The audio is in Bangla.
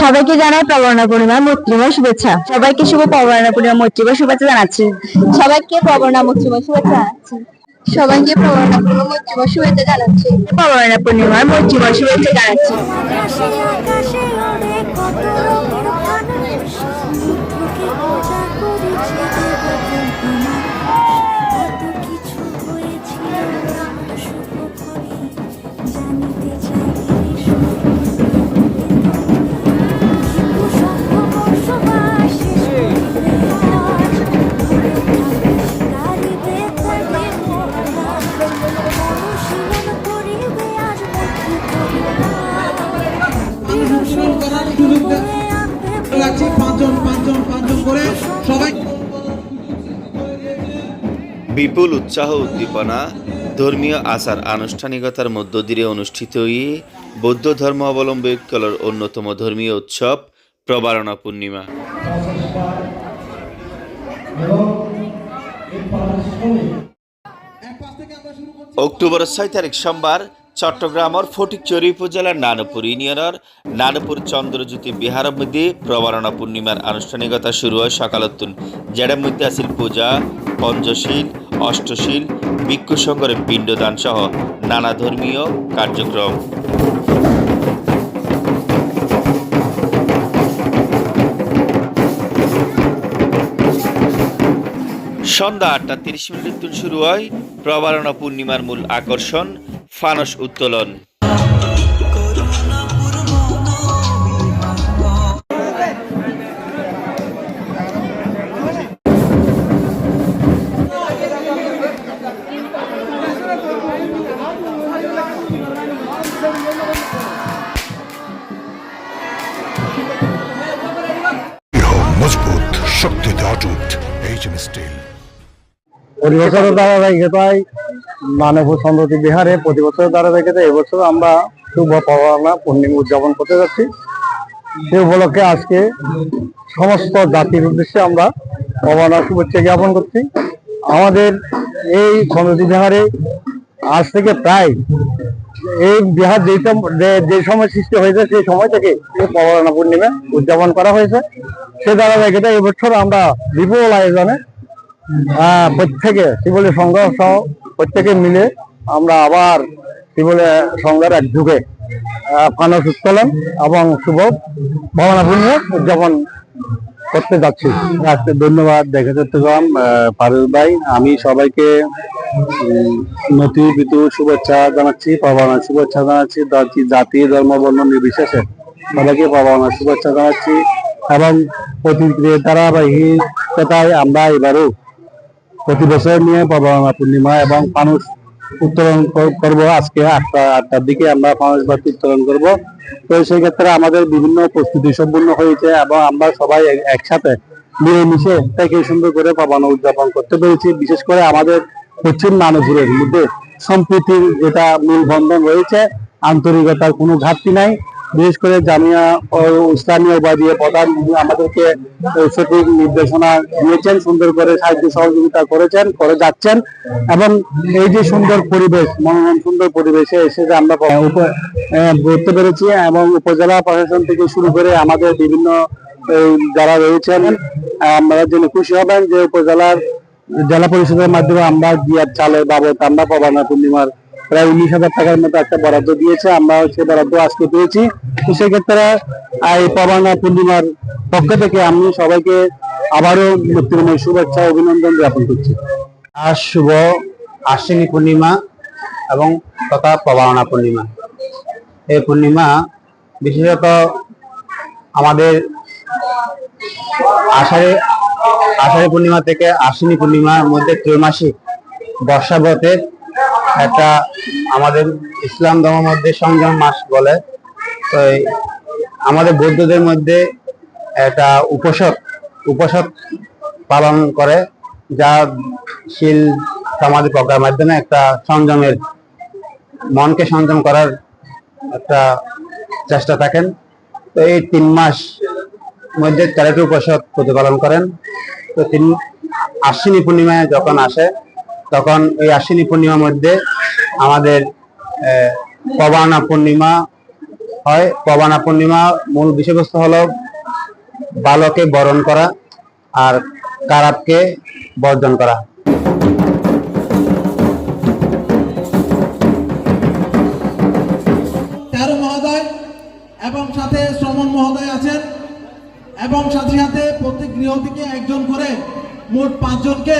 সবাইকে জানাই প্রবর্ণা পূর্ণিমা মৈত্রীময় শুভেচ্ছা। সবাইকে শুভ প্রবর্ণা পূর্ণিমা মৈত্রীময় শুভেচ্ছা জানাচ্ছি। সবাইকে প্রবর্ণা মৈত্রীময় শুভেচ্ছা জানাচ্ছি। সবাইকে প্রবর্ণা পূর্ণিমা মৈত্রীময় শুভেচ্ছা জানাচ্ছি। পূর্ণিমার মৈত্রীময় শুভেচ্ছা জানাচ্ছি। করার সুযোগ রাখছি পাঁচজন পাঁচজন পাঁচজন করে সবাই। বিপুল উৎসাহ উদ্দীপনা ধর্মীয় আচার আনুষ্ঠানিকতার মধ্য দিয়ে অনুষ্ঠিত হয়ে বৌদ্ধ ধর্ম অবলম্বীগুলোর অন্যতম ধর্মীয় উৎসব প্রবারণা পূর্ণিমা। অক্টোবরের ছয় তারিখ সোমবার চট্টগ্রামের ফটিকচুরি উপজেলার নানপুর ইউনিয়নের নানপুর চন্দ্রজ্যোতি বিহারের মধ্যে প্রবারণা পূর্ণিমার আনুষ্ঠানিকতা শুরু হয় সকালতুন যেটার মধ্যে আছিল পূজা, পঞ্চশীল, অষ্টশীল ভিক্ষু পিণ্ডদান সহ নানা ধর্মীয় কার্যক্রম। সন্ধ্যা আটটা তিরিশ মিনিট শুরু হয়। প্রবারণা পূর্ণিমার মূল আকর্ষণ ফানস উত্তোলন। মজবুত শক্তিতে অটুট এইচ এম স্টিল প্রতি বছরের ধারাবাহিকতায় মানবপুর চন্দ্রতি বিহারে প্রতি বছরের ধারাবাহিকতায় এবছর আমরা শুভ পরগনা পূর্ণিমা উদযাপন করতে যাচ্ছি। সে উপলক্ষে আজকে সমস্ত জাতির উদ্দেশ্যে আমরা পরগনা শুভেচ্ছা জ্ঞাপন করছি। আমাদের এই চন্দ্রতি বিহারে আজ থেকে প্রায় এই বিহার যেই যে- সময় সৃষ্টি হয়েছে, সেই সময় থেকে এই পূর্ণিমা উদযাপন করা হয়েছে। সে ধারাবাহিকতা এবছর আমরা বিপুল আয়োজনে প্রত্যেকে শিবলী সংঘ সহ প্রত্যেকে মিলে আমরা আবার শিবলী সংঘের এক যুগে ফানস উত্তোলন এবং শুভ ভাবনা পূর্ণিমা উদযাপন করতে যাচ্ছি। আজকে ধন্যবাদ দেখে চট্টগ্রাম ফারুক ভাই। আমি সবাইকে নতুন ঋতু শুভেচ্ছা জানাচ্ছি পাবনা শুভেচ্ছা জানাচ্ছি, জাতি ধর্ম, বর্ণ নির্বিশেষে সবাইকে পাবনা শুভেচ্ছা জানাচ্ছি এবং প্রতিক্রিয়া ধারাবাহিকতায় আমরা এবারও প্রতি বছর নিয়ে পূর্ণিমা এবং মানুষ উত্তোলন কর- করব। আজকে আটটা, আটটার দিকে আমরা মানুষ বাতি উত্তোলন করব। তো সেই ক্ষেত্রে আমাদের বিভিন্ন প্রস্তুতি সম্পূর্ণ হয়েছে এবং আমরা সবাই এক- একসাথে মিলেমিশে থেকে সুন্দর করে পাবানো উদযাপন করতে পেরেছি। বিশেষ করে আমাদের পশ্চিম মানুষের মধ্যে সম্প্রীতির যেটা মূল বন্ধন রয়েছে, আন্তরিকতার কোনো ঘাটতি নাই। বিশেষ করে জামিয়া ও ইসলামীয় উপাধি প্রধান আমাদেরকে সঠিক নির্দেশনা দিয়েছেন, সুন্দর করে সাহায্য সহযোগিতা করেছেন, করে যাচ্ছেন। এবং এই যে সুন্দর পরিবেশ, মনোরম সুন্দর পরিবেশে এসে যে আমরা ঘুরতে পেরেছি এবং উপজেলা প্রশাসন থেকে শুরু করে আমাদের বিভিন্ন যারা রয়েছেন, আমরা জেনে খুশি হবেন যে উপজেলার জেলা পরিষদের মাধ্যমে আমরা জিয়ার চালের বাবদ আমরা পাবানা পূর্ণিমার প্রায় উনিশ হাজার টাকার মতো একটা বরাদ্দ দিয়েছে। আমরা সে বরাদ্দ আজকে পেয়েছি। তো সেক্ষেত্রে এই পাবানা পূর্ণিমার পক্ষ থেকে আমি সবাইকে আবারও মৃত্যুময় শুভেচ্ছা, অভিনন্দন জ্ঞাপন করছি। আজ শুভ আশ্বিনী পূর্ণিমা এবং তথা প্রবাহনা পূর্ণিমা। এই পূর্ণিমা বিশেষত আমাদের আষাঢ়ে, আষাঢ়ী পূর্ণিমা থেকে আশ্বিনী পূর্ণিমার মধ্যে ত্রৈমাসিক বর্ষাব্রতের একটা আমাদের ইসলাম ধর্মের মধ্যে সংযম মাস বলে। তো আমাদের বৌদ্ধদের মধ্যে একটা উপসদ উপসদ পালন করে, যা শীল সমাধি প্রজ্ঞার মাধ্যমে একটা সংযমের, মনকে সংযম করার একটা চেষ্টা থাকেন। তো এই তিন মাস মধ্যে তেরোটি উপসদ প্রতিপালন করেন। তো তিন, আশ্বিনী পূর্ণিমায় যখন আসে তখন এই আশ্বিনী পূর্ণিমার মধ্যে আমাদের পবানা পূর্ণিমা হয়। পবানা পূর্ণিমা মূল বিষয়বস্তু হলো ভালোকে বরণ করা আর খারাপকে বর্জন করা। এবং সাথে শ্রমণ মহোদয় আছেন এবং সাথে সাথে প্রত্যেক গৃহ থেকে একজন করে মোট পাঁচজনকে